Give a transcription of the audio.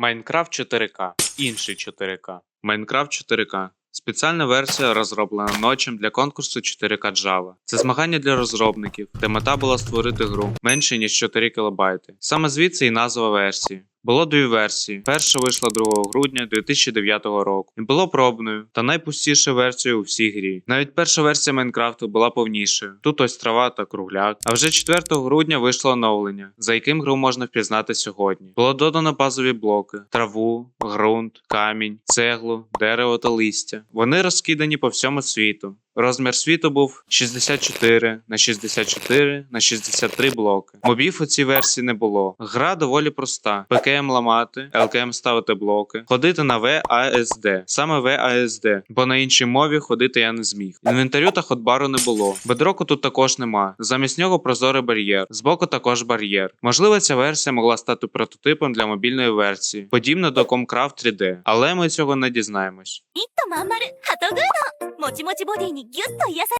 Майнкрафт 4К. Інший 4К. Майнкрафт 4К. Спеціальна версія розроблена ночем для конкурсу 4К Java. Це змагання для розробників, де мета була створити гру менше ніж 4 кБ. Саме звідси і назва версії. Було дві версії. Перша вийшла 2 грудня 2009 року і було пробною та найпустішою версією у всій грі. Навіть перша версія Майнкрафту була повнішою. Тут ось трава та кругляк. А вже 4 грудня вийшло оновлення, за яким гру можна впізнати сьогодні. Було додано базові блоки: траву, ґрунт, камінь, цеглу, дерево та листя. Вони розкидані по всьому світу. Розмір світу був 64 на 64 на 63 блоки. Мобів у цій версії не було. Гра доволі проста: ПКМ ламати, ЛКМ ставити блоки, ходити на VASD, саме VASD, бо на іншій мові ходити я не зміг. Інвентарю та ходбару не було. Бедроку тут також нема. Замість нього прозорий бар'єр. Збоку також бар'єр. Можливо, ця версія могла стати прототипом для мобільної версії, подібно до Comcraft 3D, але ми цього не дізнаємось. もちもちボディにギュッと癒され